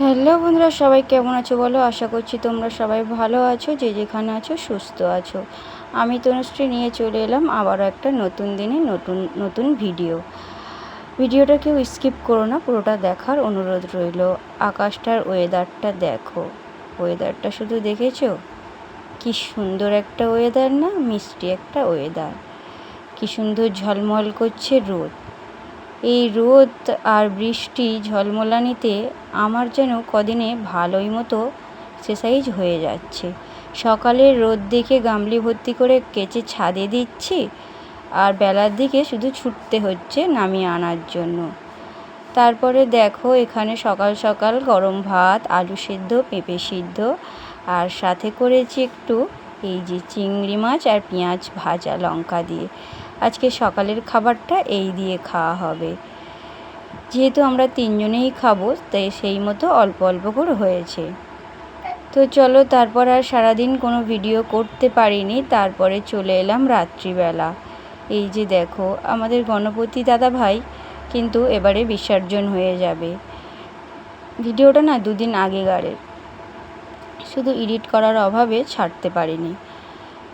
Hello বন্ধুরা, সবাই কেমন আছো বলো? আশা করছি তোমরা সবাই ভালো আছো, যে যেখানে আছো সুস্থ আছো। আমি তনুশ্রী, নিয়ে চলে এলাম আবারও একটা নতুন দিনে নতুন নতুন ভিডিও ভিডিওটা কেউ স্কিপ করো না, পুরোটা দেখার অনুরোধ রইল। আকাশটার ওয়েদারটা দেখো। ওয়েদারটা শুধু দেখেছ? কি সুন্দর একটা ওয়েদার না, মিষ্টি একটা ওয়েদার কি সুন্দর ঝলমল করছে রোদ। এই রোদ আর বৃষ্টি ঝলমলানিতে আমার যেন কদিনে ভালোই মতো এক্সারসাইজ হয়ে যাচ্ছে। সকালের রোদ দেখে গামলি ভর্তি করে কেচে ছাদে দিচ্ছি আর বেলার দিকে শুধু ছুটতে হচ্ছে নামিয়ে আনার জন্য। তারপরে দেখো এখানে সকাল সকাল গরম ভাত, আলু সিদ্ধ, পেঁপে সিদ্ধ আর সাথে করেছি একটু এই যে চিংড়ি মাছ আর পেঁয়াজ ভাজা লঙ্কা দিয়ে। আজকে সকালের খাবারটা এই দিয়ে খাওয়া হবে। যেহেতু আমরা তিনজনেই খাব, তাই সেই মতো অল্প অল্প করে হয়েছে। তো চলো, তারপর আর সারাদিন কোনো ভিডিও করতে পারিনি, তারপরে চলে এলাম রাত্রিবেলা। এই যে দেখো, আমাদের গণপতি দাদা ভাই কিন্তু এবারে বিসর্জন হয়ে যাবে। ভিডিওটা না দুদিন আগেকারের শুধু এডিট করার অভাবে ছাড়তে পারিনি।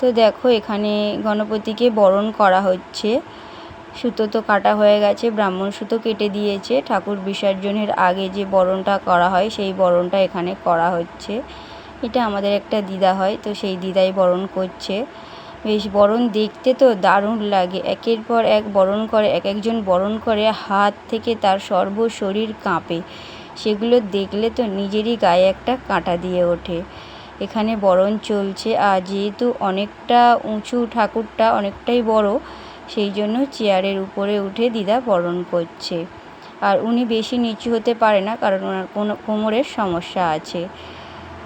তো দেখো, এখানে গণপতিকে বরণ করা হচ্ছে। সুতো তো কাটা হয়ে গেছে, ব্রাহ্মণ সুতো কেটে দিয়েছে। ঠাকুর বিসর্জনের আগে যে বরণটা করা হয়, সেই বরণটা এখানে করা হচ্ছে। এটা আমাদের একটা দিদা হয়, তো সেই দিদাই বরণ করছে। বেশ, বরণ দেখতে তো দারুণ লাগে। একের পর এক বরণ করে, এক একজন বরণ করে, হাত থেকে তার সর্ব শরীর কাঁপে। সেগুলো দেখলে তো নিজেরই গায়ে একটা কাঁটা দিয়ে ওঠে। এখানে বরণ চলছে। আর যেহেতু অনেকটা উঁচু ঠাকুরটা অনেকটাই বড়, সেই জন্য চেয়ারের উপরে উঠে দিদা বরণ করছে। আর উনি বেশি নিচু হতে পারে না, কারণ ওনার কোনো কোমরের সমস্যা আছে।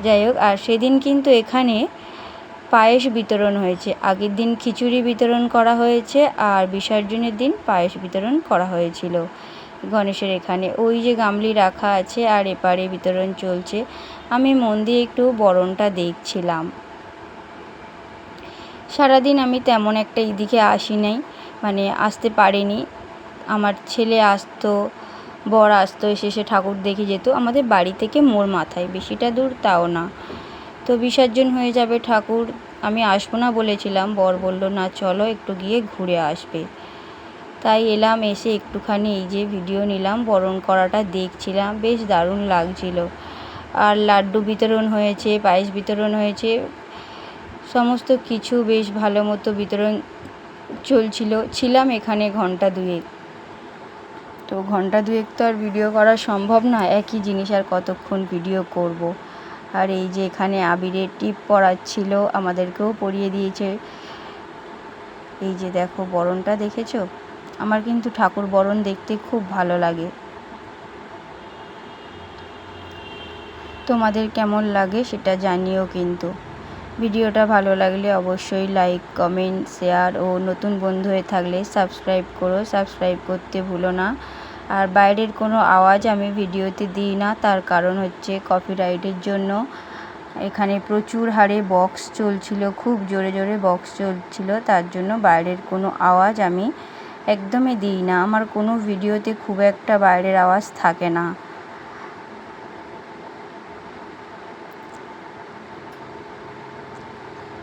যাই হোক, আর সেদিন কিন্তু এখানে পায়েস বিতরণ হয়েছে। আগের দিন খিচুড়ি বিতরণ করা হয়েছে, আর বিসর্জনের দিন পায়েস বিতরণ করা হয়েছিল। গণেশের এখানে। ওই যে গামলি রাখা আছে আর এপারে বিতরণ চলছে। আমি মন দিয়ে একটু বরণটা দেখছিলাম। সারাদিন আমি তেমন একটা এদিকে আসি নাই মানে আসতে পারিনি। আমার ছেলে আসতো, বর আসতো, এসে সে ঠাকুর দেখে যেত। আমাদের বাড়ি থেকে মোর মাথায়, বেশিটা দূর তাও না। তো বিসর্জন হয়ে যাবে ঠাকুর, আমি আসব না বলেছিলাম। বর বলল, না, চলো, একটু গিয়ে ঘুরে আসবে। তাই এলাম, এসে একটুখানি এই যে ভিডিও নিলাম, বরণ করাটা দেখছিলাম, বেশ দারুণ লাগছিল। আর লাড্ডু বিতরণ হয়েছে, পায়েস বিতরণ হয়েছে, সমস্ত কিছু বেশ ভালো মতো বিতরণ চলছিল। ছিলাম এখানে ঘণ্টা দুয়েক। তো ঘণ্টা দুয়েক তো আর ভিডিও করা সম্ভব না, একই জিনিস আর কতক্ষণ ভিডিও করব। আর এই যে এখানে আবিরের টিপ পড়াচ্ছিল আমাদেরকেও পরিয়ে দিয়েছে। এই যে দেখো, বরণটা দেখেছ? আমার কিন্তু ঠাকুর বরণ দেখতে খুব ভালো লাগে। তোমাদের কেমন লাগে সেটা জানিও কিন্তু। ভিডিওটা ভালো লাগলে অবশ্যই লাইক কমেন্ট শেয়ার ও নতুন বন্ধু হয়ে থাকলে সাবস্ক্রাইব করো। সাবস্ক্রাইব করতে ভুলো না। আর বাইরের কোনো আওয়াজ আমি ভিডিওতে দিই না, তার কারণ হচ্ছে কপিরাইটের জন্য এখানে প্রচুর হারে বক্স চলছিল, খুব জোরে জোরে বক্স চলছিল, তার জন্য বাইরের কোনো আওয়াজ আমি একদমই দিই না। আমার কোনো ভিডিওতে খুব একটা বাইরের আওয়াজ থাকে না।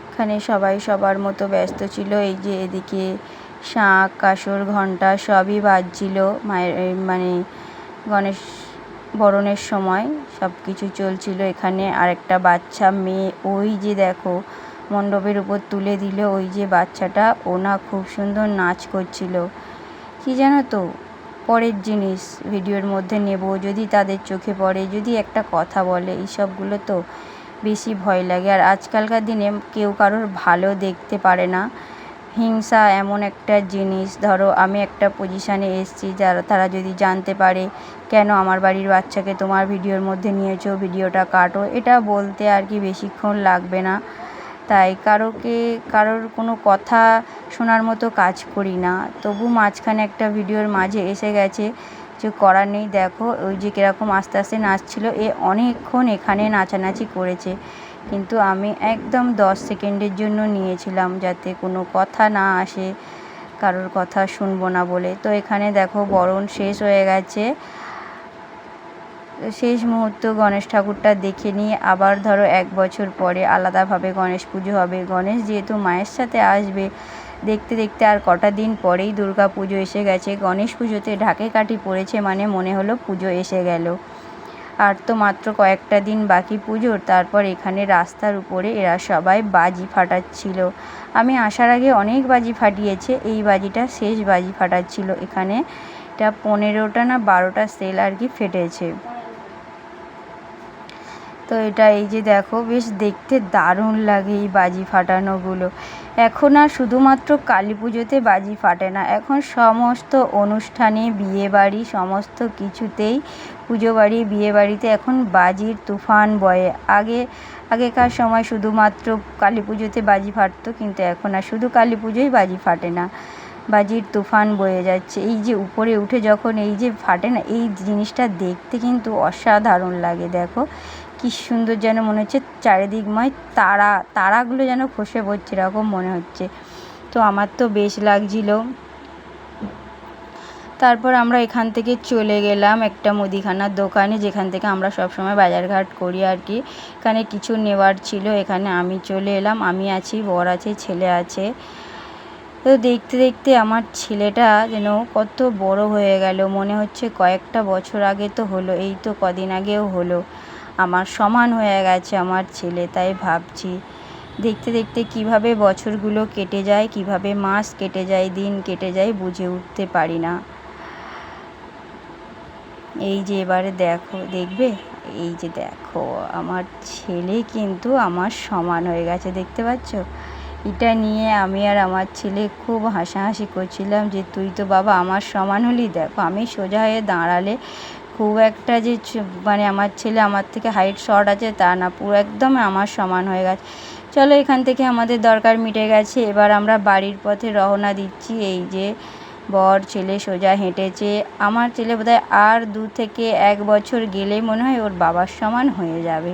এখানে সবাই সবার মতো ব্যস্ত ছিল। এই যে এদিকে শাঁখ, কাসর, ঘণ্টা সবই বাজছিল মায়ের মানে গণেশ বরণের সময়। সব কিছু চলছিল। এখানে আরেকটা বাচ্চা, মেয়ে। ওই যে দেখো মণ্ডপের উপর তুলে দিল ওই যে বাচ্চাটা। ও না খুব সুন্দর নাচ করছিল। কি জানো তো? পরের জিনিস ভিডিওর মধ্যে নেব। যদি তাদের চোখে পড়ে, যদি একটা কথা বলে এইসবগুলো তো বেশি ভয় লাগে। আর আজকালকার দিনে কেউ কারোর ভালো দেখতে পারে না। হিংসা এমন একটা জিনিস। ধরো, আমি একটা পজিশানে এসেছি, যারা, তারা যদি জানতে পারে, কেন আমার বাড়ির বাচ্চাকে তোমার ভিডিওর মধ্যে নিয়েছো? ভিডিওটা কাটো। এটা বলতে আর কি বেশিক্ষণ লাগবে না। তাই কারোকে, কারোর কোনো কথা শোনার মতো কাজ করি না। তবু মাঝখানে একটা ভিডিওর মাঝে এসে গেছে কিছু করার নেই, দেখো, ওই যে কীরকম আস্তে আস্তে নাচছিল, এ অনেকক্ষণ এখানে নাচানাচি করেছে। কিন্তু আমি একদম দশ সেকেন্ডের জন্য নিয়েছিলাম যাতে কোনো কথা না আসে, কারোর কথা শুনব না বলে। তো এখানে দেখো, বরণ শেষ হয়ে গেছে। শেষ মুহূর্ত গণেশ ঠাকুরটা দেখে নিয়ে আবার ধরো এক বছর পরে আলাদাভাবে গণেশ পুজো হবে। গণেশ যেহেতু মায়ের সাথে আসবে, দেখতে দেখতে আর কটা দিন পরেই দুর্গা পুজো এসে গেছে। গণেশ পুজোতে ঢাকে কাঠি পড়েছে মানে মনে হলো পুজো এসে গেল। আর তো মাত্র কয়েকটা দিন বাকি পুজোর, তারপর এখানে রাস্তার উপরে এরা সবাই বাজি ফাটাচ্ছিল। আমি আসার আগে অনেক বাজি ফাটিয়েছে, এই বাজিটা শেষ বাজি ফাটাচ্ছিল। এখানে এটা পনেরোটা না বারোটা সেল আর কি ফেটেছে। তো এটা এই যে দেখো, বেশ দেখতে দারুণ লাগে এই বাজি ফাটানোগুলো। এখন আর শুধুমাত্র কালী পুজোতে বাজি ফাটে না, এখন সমস্ত অনুষ্ঠানে বিয়েবাড়ি সমস্ত কিছুতেই পুজো বাড়ি, বিয়ে বাড়িতে এখন বাজির তুফান বয়ে। আগে, আগেকার সময় শুধুমাত্র কালী পুজোতে বাজি ফাটতো, কিন্তু এখন আর শুধু কালী পুজোই বাজি ফাটে না, বাজির তুফান বয়ে যাচ্ছে। এই যে উপরে উঠে যখন এই যে ফাটে না, এই জিনিসটা দেখতে কিন্তু অসাধারণ লাগে, দেখো। কি সুন্দর যেন মনে হচ্ছে চারিদিকময় তারা, তারাগুলো যেন খসে পড়ছে, এরকম মনে হচ্ছে। তো আমার তো বেশ লাগছিল। তারপর আমরা এখান থেকে চলে গেলাম একটা মুদিখানার দোকানে, যেখান থেকে আমরা সব সময় বাজারঘাট করি আর কি। এখানে কিছু নেওয়ার ছিল, এখানে আমি চলে এলাম। আমি আছি, বর আছে, ছেলে আছে। তো দেখতে দেখতে আমার ছেলেটা যেন কত বড় হয়ে গেল। মনে হচ্ছে কয়েকটা বছর আগে তো হলো, এই তো কদিন আগেও হলো। আমার সমান হয়ে গেছে আমার ছেলে, তাই ভাবছি। দেখতে দেখতে কীভাবে বছরগুলো কেটে যায়, কীভাবে মাস কেটে যায়, দিন কেটে যায়, বুঝে উঠতে পারি না। এই যে এবারে দেখো, দেখবে? এই যে দেখো, আমার ছেলে কিন্তু আমার সমান হয়ে গেছে, দেখতে পাচ্ছ? এটা নিয়ে আমি আর আমার ছেলে খুব হাসাহাসি করছিলাম যে, তুই তো বাবা আমার সমান হলি, দেখো, আমি সোজা হয়ে দাঁড়ালে খুব একটা যে মানে আমার ছেলে আমার থেকে হাইট শর্ট আছে তা না, পুরো একদম আমার সমান হয়ে গেছে। চলো এখান থেকে আমাদের দরকার মিটে গেছে, এবার আমরা বাড়ির পথে রওনা দিচ্ছি। এই যে বর ছেলে সোজা হেঁটেছে, আমার ছেলে বোধহয় আর দু থেকে এক বছর গেলে মনে হয় ওর বাবার সমান হয়ে যাবে।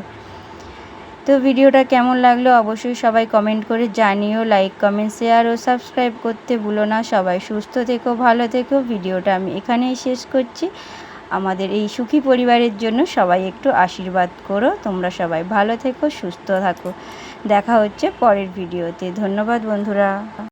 তো ভিডিওটা কেমন লাগল অবশ্যই সবাই কমেন্ট করে জানিও লাইক কমেন্ট শেয়ার ও সাবস্ক্রাইব করতে ভুলো না। সবাই সুস্থ থেকো, ভালো থেকো। ভিডিওটা আমি এখানেই শেষ করছি। আমাদের এই সুখী পরিবারের জন্য সবাই একটু আশীর্বাদ করো। তোমরা সবাই ভালো থেকো, সুস্থ থাকো। দেখা হচ্ছে পরের ভিডিওতে। ধন্যবাদ বন্ধুরা।